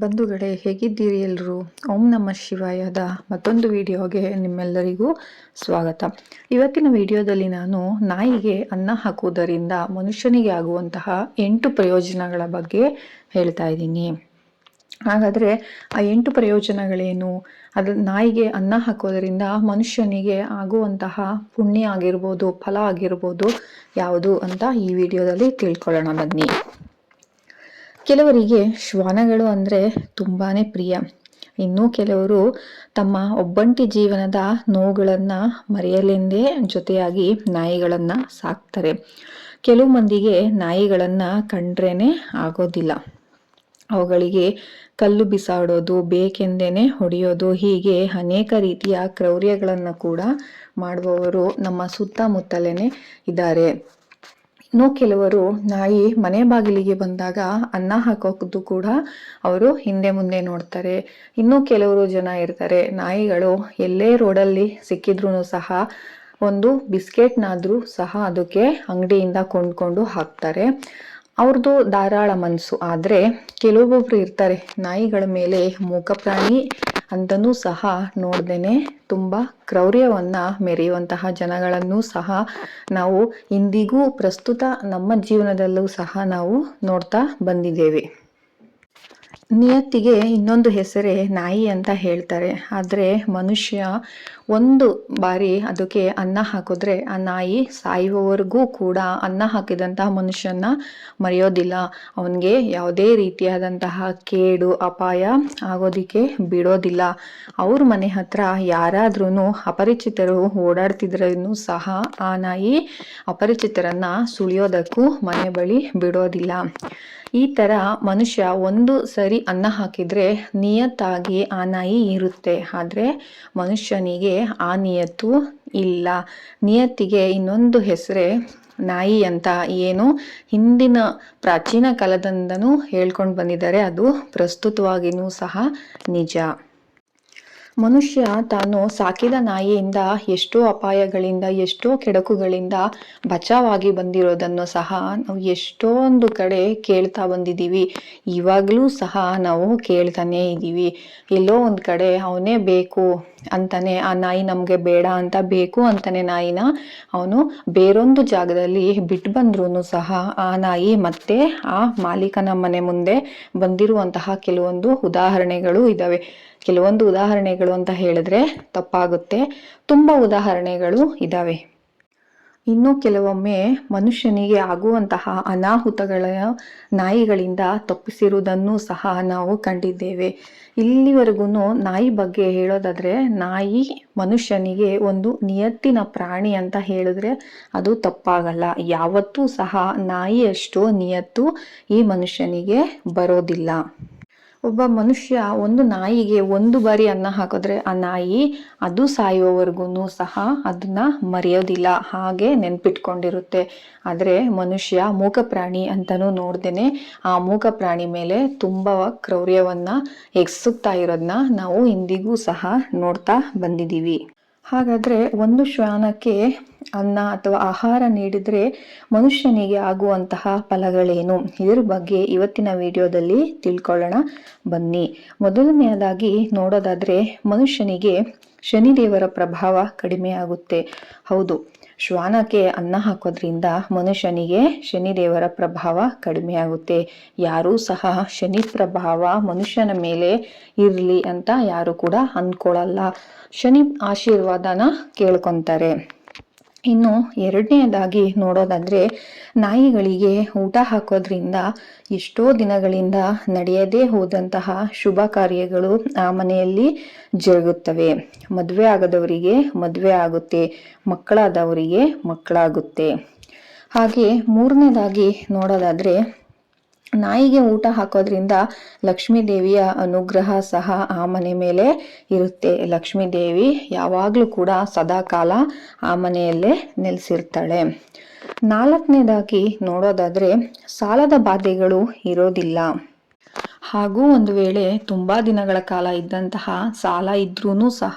ಬಂಧುಗಳೇ, ಹೇಗಿದ್ದೀರಿ ಎಲ್ಲರೂ ಓಂ ನಮ ಶಿವಾಯದ. ಮತ್ತೊಂದು ವಿಡಿಯೋಗೆ ನಿಮ್ಮೆಲ್ಲರಿಗೂ ಸ್ವಾಗತ. ಇವತ್ತಿನ ವಿಡಿಯೋದಲ್ಲಿ ನಾನು ನಾಯಿಗೆ ಅನ್ನ ಹಾಕುವುದರಿಂದ ಮನುಷ್ಯನಿಗೆ ಆಗುವಂತಹ ಎಂಟು ಪ್ರಯೋಜನಗಳ ಬಗ್ಗೆ ಹೇಳ್ತಾ ಇದ್ದೀನಿ. ಹಾಗಾದರೆ ಆ ಎಂಟು ಪ್ರಯೋಜನಗಳೇನು? ಅದು ನಾಯಿಗೆ ಅನ್ನ ಹಾಕೋದರಿಂದ ಮನುಷ್ಯನಿಗೆ ಆಗುವಂತಹ ಪುಣ್ಯ ಆಗಿರ್ಬೋದು, ಫಲ ಆಗಿರ್ಬೋದು ಯಾವುದು ಅಂತ ಈ ವಿಡಿಯೋದಲ್ಲಿ ತಿಳ್ಕೊಳ್ಳೋಣ ಬನ್ನಿ. ಕೆಲವರಿಗೆ ಶ್ವಾನಗಳು ಅಂದರೆ ತುಂಬಾ ಪ್ರಿಯ. ಇನ್ನೂ ಕೆಲವರು ತಮ್ಮ ಒಬ್ಬಂಟಿ ಜೀವನದ ನೋವುಗಳನ್ನು ಮರೆಯಲೆಂದೇ ಜೊತೆಯಾಗಿ ನಾಯಿಗಳನ್ನು ಸಾಕ್ತಾರೆ. ಕೆಲವು ಮಂದಿಗೆ ನಾಯಿಗಳನ್ನು ಕಂಡ್ರೇ ಆಗೋದಿಲ್ಲ. ಅವುಗಳಿಗೆ ಕಲ್ಲು ಬಿಸಾಡೋದು, ಬೇಕೆಂದೇನೆ ಹೊಡೆಯೋದು, ಹೀಗೆ ಅನೇಕ ರೀತಿಯ ಕ್ರೌರ್ಯಗಳನ್ನು ಕೂಡ ಮಾಡುವವರು ನಮ್ಮ ಸುತ್ತಮುತ್ತಲೇ ಇದ್ದಾರೆ. ಇನ್ನು ಕೆಲವರು ನಾಯಿ ಮನೆ ಬಾಗಿಲಿಗೆ ಬಂದಾಗ ಅನ್ನ ಹಾಕೋದು ಕೂಡ ಅವರು ಹಿಂದೆ ಮುಂದೆ ನೋಡ್ತಾರೆ. ಇನ್ನೂ ಕೆಲವರು ಜನ ಇರ್ತಾರೆ. ನಾಯಿಗಳು ಎಲ್ಲೇ ರೋಡಲ್ಲಿ ಸಿಕ್ಕಿದ್ರು ಸಹ ಒಂದು ಬಿಸ್ಕೆಟ್ನಾದರೂ ಸಹ ಅದಕ್ಕೆ ಅಂಗಡಿಯಿಂದ ಕೊಂಡ್ಕೊಂಡು ಹಾಕ್ತಾರೆ. ಅವ್ರದ್ದು ಧಾರಾಳ ಮನಸ್ಸು ಆದರೆ ಕೆಲವೊಬ್ಬೊಬ್ರು ಇರ್ತಾರೆ ನಾಯಿಗಳ ಮೇಲೆ ಮೂಕ ಪ್ರಾಣಿ ಅಂತನೂ ಸಹ ನೋಡ್ದೇನೆ ತುಂಬ ಕ್ರೌರ್ಯವನ್ನು ಮೆರೆಯುವಂತಹ ಜನಗಳನ್ನು ಸಹ ನಾವು ಇಂದಿಗೂ ಪ್ರಸ್ತುತ ನಮ್ಮ ಜೀವನದಲ್ಲೂ ಸಹ ನಾವು ನೋಡ್ತಾ ಬಂದಿದ್ದೇವೆ. ನಿಯತ್ತಿಗೆ ಇನ್ನೊಂದು ಹೆಸರೇ ನಾಯಿ ಅಂತ ಹೇಳ್ತಾರೆ. ಆದರೆ ಮನುಷ್ಯ ಒಂದು ಬಾರಿ ಅದಕ್ಕೆ ಅನ್ನ ಹಾಕಿದ್ರೆ ಆ ನಾಯಿ ಸಾಯುವವರೆಗೂ ಕೂಡ ಅನ್ನ ಹಾಕಿದಂತಹ ಮನುಷ್ಯನ ಮರೆಯೋದಿಲ್ಲ. ಅವನಿಗೆ ಯಾವುದೇ ರೀತಿಯಾದಂತಹ ಕೇಡು, ಅಪಾಯ ಆಗೋದಿಕ್ಕೆ ಬಿಡೋದಿಲ್ಲ. ಅವ್ರ ಮನೆ ಹತ್ರ ಯಾರಾದ್ರೂ ಅಪರಿಚಿತರು ಓಡಾಡ್ತಿದ್ರೂ ಸಹ ಆ ನಾಯಿ ಅಪರಿಚಿತರನ್ನ ಸುಳಿಯೋದಕ್ಕೂ ಮನೆ ಬಳಿ ಬಿಡೋದಿಲ್ಲ. ಈ ತರ ಮನುಷ್ಯ ಒಂದು ಸರಿ ಅನ್ನ ಹಾಕಿದ್ರೆ ನಿಯತ್ತಾಗಿ ಆ ನಾಯಿ ಇರುತ್ತೆ. ಆದರೆ ಮನುಷ್ಯನಿಗೆ ಆ ನಿಯತ್ತು ಇಲ್ಲ. ನಿಯತ್ತಿಗೆ ಇನ್ನೊಂದು ಹೆಸರೇ ನಾಯಿ ಅಂತ ಏನು? ಹಿಂದಿನ ಪ್ರಾಚೀನ ಕಾಲದಿಂದನೂ ಹೇಳ್ಕೊಂಡು ಬಂದಿದ್ದಾರೆ. ಅದು ಪ್ರಸ್ತುತವಾಗಿನೂ ಸಹ ನಿಜ. ಮನುಷ್ಯ ತಾನು ಸಾಕಿದ ನಾಯಿಯಿಂದ ಎಷ್ಟೋ ಅಪಾಯಗಳಿಂದ, ಎಷ್ಟೋ ಕೆಡಕುಗಳಿಂದ ಬಚಾವಾಗಿ ಬಂದಿರೋದನ್ನು ಸಹ ನಾವು ಎಷ್ಟೊಂದು ಕಡೆ ಕೇಳ್ತಾ ಬಂದಿದ್ದೀವಿ. ಇವಾಗಲೂ ಸಹ ನಾವು ಕೇಳ್ತಾನೇ ಇದ್ದೀವಿ. ಎಲ್ಲೋ ಒಂದು ಕಡೆ ಅವನೇ ಬೇಕು. ಅಂತಾನೆ, ಆ ನಾಯಿ ನಮಗೆ ಬೇಡ ಅಂತ ಬೇಕು ಅಂತಾನೆ ನಾಯಿನ ಅವನು ಬೇರೊಂದು ಜಾಗದಲ್ಲಿ ಬಿಟ್ಟು ಬಂದ್ರೂ ಸಹ ಆ ನಾಯಿ ಮತ್ತೆ ಆ ಮಾಲೀಕನ ಮನೆ ಮುಂದೆ ಬಂದಿರುವಂತಹ ಕೆಲವೊಂದು ಉದಾಹರಣೆಗಳು ಇದಾವೆ. ಕೆಲವೊಂದು ಉದಾಹರಣೆಗಳು ಅಂತ ಹೇಳಿದ್ರೆ ತಪ್ಪಾಗುತ್ತೆ. ತುಂಬ ಉದಾಹರಣೆಗಳು ಇದ್ದಾವೆ ಇನ್ನು ಕೆಲವೊಮ್ಮೆ ಮನುಷ್ಯನಿಗೆ ಆಗುವಂತಹ ಅನಾಹುತಗಳ ನಾಯಿಗಳಿಂದ ತಪ್ಪಿಸಿರುವುದನ್ನು ಸಹ ನಾವು ಕಂಡಿದ್ದೇವೆ. ಇಲ್ಲಿವರೆಗೂ ನಾಯಿ ಬಗ್ಗೆ ಹೇಳೋದಾದರೆ, ನಾಯಿ ಮನುಷ್ಯನಿಗೆ ಒಂದು ನಿಯತ್ತಿನ ಪ್ರಾಣಿ ಅಂತ ಹೇಳಿದ್ರೆ ಅದು ತಪ್ಪಾಗಲ್ಲ. ಯಾವತ್ತೂ ಸಹ ನಾಯಿಯಷ್ಟು ನಿಯತ್ತು ಈ ಮನುಷ್ಯನಿಗೆ ಬರೋದಿಲ್ಲ. ಒಬ್ಬ ಮನುಷ್ಯ ಒಂದು ನಾಯಿಗೆ ಒಂದು ಬಾರಿ ಅನ್ನ ಹಾಕಿದ್ರೆ ಆ ನಾಯಿ ಅದು ಸಾಯುವವರೆಗೂ ಸಹ ಅದನ್ನ ಮರೆಯೋದಿಲ್ಲ. ಹಾಗೆ ನೆನ್ಪಿಟ್ಕೊಂಡಿರುತ್ತೆ. ಆದರೆ ಮನುಷ್ಯ ಮೂಕ ಪ್ರಾಣಿ ಅಂತಲೂ ನೋಡ್ದೇನೆ ಆ ಮೂಕ ಪ್ರಾಣಿ ಮೇಲೆ ತುಂಬ ಕ್ರೌರ್ಯವನ್ನು ಎಗ್ಸುತ್ತಾ ಇರೋದನ್ನ ನಾವು ಇಂದಿಗೂ ಸಹ ನೋಡ್ತಾ ಬಂದಿದ್ದೀವಿ. ಹಾಗಾದ್ರೆ ಒಂದು ಶ್ವಾನಕ್ಕೆ ಅನ್ನ ಅಥವಾ ಆಹಾರ ನೀಡಿದರೆ ಮನುಷ್ಯನಿಗೆ ಆಗುವಂತಹ ಫಲಗಳೇನು? ಇದರ ಬಗ್ಗೆ ಇವತ್ತಿನ ವಿಡಿಯೋದಲ್ಲಿ ತಿಳ್ಕೊಳ್ಳೋಣ. ಬನ್ನಿ. ಮೊದಲನೆಯದಾಗಿ ನೋಡೋದಾದರೆ ಮನುಷ್ಯನಿಗೆ ಶನಿದೇವರ ಪ್ರಭಾವ ಕಡಿಮೆ ಆಗುತ್ತೆ. ಹೌದು. ಶ್ವಾನಕ್ಕೆ ಅನ್ನ ಹಾಕೋದ್ರಿಂದ ಮನುಷ್ಯನಿಗೆ ಶನಿದೇವರ ಪ್ರಭಾವ ಕಡಿಮೆ ಆಗುತ್ತೆ ಯಾರೂ ಸಹ ಶನಿ ಪ್ರಭಾವ ಮನುಷ್ಯನ ಮೇಲೆ ಇರಲಿ ಅಂತ ಯಾರು ಕೂಡ ಅಂದ್ಕೊಳ್ಳಲ್ಲ ಶನಿ ಆಶೀರ್ವಾದನ ಕೇಳ್ಕೊತಾರೆ. ಇನ್ನು ಎರಡನೇದಾಗಿ ನೋಡೋದಾದ್ರೆ ನಾಯಿಗಳಿಗೆ ಊಟ ಹಾಕೋದ್ರಿಂದ ಎಷ್ಟೋ ದಿನಗಳಿಂದ ನಡೆಯದೇ ಹೋದಂತಹ ಶುಭ ಕಾರ್ಯಗಳು ಆ ಮನೆಯಲ್ಲಿ ಜರುಗುತ್ತವೆ. ಮದುವೆ ಆಗದವರಿಗೆ ಮದುವೆ ಆಗುತ್ತೆ, ಮಕ್ಕಳಾದವರಿಗೆ ಮಕ್ಕಳಾಗುತ್ತೆ. ಹಾಗೆ ಮೂರನೇದಾಗಿ ನೋಡೋದಾದ್ರೆ ನಾಯಿಗೆ ಊಟ ಹಾಕೋದ್ರಿಂದ ಲಕ್ಷ್ಮೀ ದೇವಿಯ ಅನುಗ್ರಹ ಸಹ ಆ ಮನೆ ಮೇಲೆ ಇರುತ್ತೆ. ಲಕ್ಷ್ಮೀ ದೇವಿ ಯಾವಾಗಲೂ ಕೂಡ ಸದಾಕಾಲ ಆ ಮನೆಯಲ್ಲೇ ನೆಲೆಸಿರ್ತಾಳೆ. ನಾಲ್ಕನೇದಾಗಿ ನೋಡೋದಾದ್ರೆ ಸಾಲದ ಬಾಧೆಗಳು ಇರೋದಿಲ್ಲ. ಹಾಗೂ ಒಂದು ವೇಳೆ ತುಂಬ ದಿನಗಳ ಕಾಲ ಇದ್ದಂತಹ ಸಾಲ ಇದ್ರೂ ಸಹ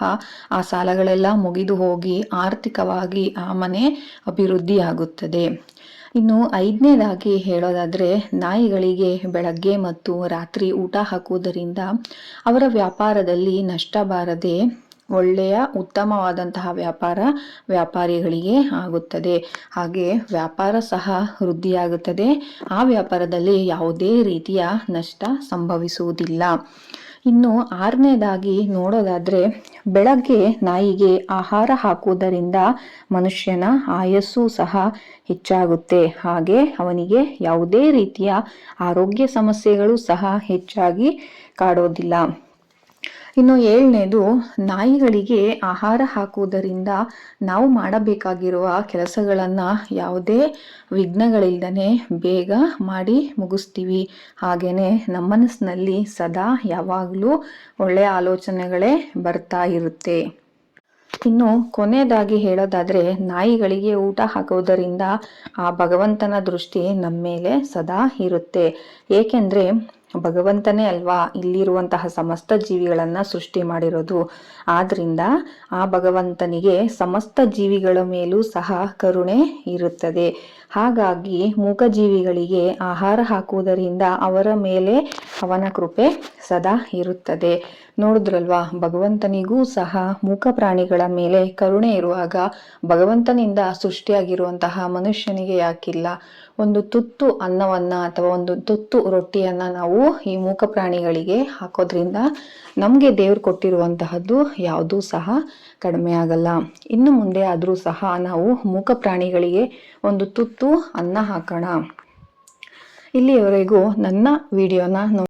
ಆ ಸಾಲಗಳೆಲ್ಲ ಮುಗಿದು ಹೋಗಿ ಆರ್ಥಿಕವಾಗಿ ಆ ಮನೆ ಅಭಿವೃದ್ಧಿ ಆಗುತ್ತದೆ ಇನ್ನು ಐದನೇದಾಗಿ ಹೇಳೋದಾದರೆ, ನಾಯಿಗಳಿಗೆ ಬೆಳಗ್ಗೆ ಮತ್ತು ರಾತ್ರಿ ಊಟ ಹಾಕುವುದರಿಂದ ಅವರ ವ್ಯಾಪಾರದಲ್ಲಿ ನಷ್ಟ ಬಾರದೆ ಒಳ್ಳೆಯ ಉತ್ತಮವಾದಂತಹ ವ್ಯಾಪಾರ ವ್ಯಾಪಾರಿಗಳಿಗೆ ಆಗುತ್ತದೆ. ಹಾಗೆ ವ್ಯಾಪಾರ ಸಹ ವೃದ್ಧಿಯಾಗುತ್ತದೆ. ಆ ವ್ಯಾಪಾರದಲ್ಲಿ ಯಾವುದೇ ರೀತಿಯ ನಷ್ಟ ಸಂಭವಿಸುವುದಿಲ್ಲ. ಇನ್ನು ಆರನೇದಾಗಿ ನೋಡೋದಾದರೆ ಬೆಳಗ್ಗೆ ನಾಯಿಗೆ ಆಹಾರ ಹಾಕುವುದರಿಂದ ಮನುಷ್ಯನ ಆಯಸ್ಸು ಸಹ ಹೆಚ್ಚಾಗುತ್ತೆ. ಹಾಗೆ ಅವನಿಗೆ ಯಾವುದೇ ರೀತಿಯ ಆರೋಗ್ಯ ಸಮಸ್ಯೆಗಳು ಸಹ ಹೆಚ್ಚಾಗಿ ಕಾಡೋದಿಲ್ಲ. ಇನ್ನು ಏಳನೇದು, ನಾಯಿಗಳಿಗೆ ಆಹಾರ ಹಾಕುವುದರಿಂದ ನಾವು ಮಾಡಬೇಕಾಗಿರುವ ಕೆಲಸಗಳನ್ನು ಯಾವುದೇ ವಿಘ್ನಗಳಿಲ್ಲದೆ ಬೇಗ ಮಾಡಿ ಮುಗಿಸ್ತೀವಿ. ಹಾಗೆಯೇ ನಮ್ಮ ಮನಸ್ಸಿನಲ್ಲಿ ಸದಾ ಯಾವಾಗಲೂ ಒಳ್ಳೆಯ ಆಲೋಚನೆಗಳೇ ಬರ್ತಾ ಇರುತ್ತೆ. ಇನ್ನು ಕೊನೆಯದಾಗಿ ಹೇಳೋದಾದರೆ, ನಾಯಿಗಳಿಗೆ ಊಟ ಹಾಕೋದರಿಂದ ಆ ಭಗವಂತನ ದೃಷ್ಟಿ ನಮ್ಮ ಮೇಲೆ ಸದಾ ಇರುತ್ತೆ. ಏಕೆಂದ್ರೆ ಭಗವಂತನೇ ಅಲ್ವಾ ಇಲ್ಲಿರುವಂತಹ ಸಮಸ್ತ ಜೀವಿಗಳನ್ನ ಸೃಷ್ಟಿ ಮಾಡಿರೋದು? ಆದ್ರಿಂದ ಆ ಭಗವಂತನಿಗೆ ಸಮಸ್ತ ಜೀವಿಗಳ ಮೇಲೂ ಸಹ ಕರುಣೆ ಇರುತ್ತದೆ. ಹಾಗಾಗಿ ಮೂಕಜೀವಿಗಳಿಗೆ ಆಹಾರ ಹಾಕುವುದರಿಂದ ಅವರ ಮೇಲೆ ಅವನ ಕೃಪೆ ಸದಾ ಇರುತ್ತದೆ. ನೋಡಿದ್ರಲ್ವಾ? ಭಗವಂತನಿಗೂ ಸಹ ಮೂಕ ಪ್ರಾಣಿಗಳ ಮೇಲೆ ಕರುಣೆ ಇರುವಾಗ ಭಗವಂತನಿಂದ ಸೃಷ್ಟಿಯಾಗಿರುವಂತಹ ಮನುಷ್ಯನಿಗೆ ಯಾಕಿಲ್ಲ? ಒಂದು ತುತ್ತು ಅನ್ನವನ್ನ ಅಥವಾ ಒಂದು ತುತ್ತು ರೊಟ್ಟಿಯನ್ನ ನಾವು ಈ ಮೂಕ ಪ್ರಾಣಿಗಳಿಗೆ ಹಾಕೋದ್ರಿಂದ ನಮಗೆ ದೇವ್ರು ಕೊಟ್ಟಿರುವಂತಹದ್ದು ಯಾವುದೂ ಸಹ ಕಡಿಮೆ ಆಗಲ್ಲ. ಇನ್ನು ಮುಂದೆ ಆದರೂ ಸಹ ನಾವು ಮೂಕ ಪ್ರಾಣಿಗಳಿಗೆ ಒಂದು ತುತ್ತು ಅನ್ನ ಹಾಕೋಣ. ಇಲ್ಲಿಯವರೆಗೂ ನನ್ನ ವಿಡಿಯೋನ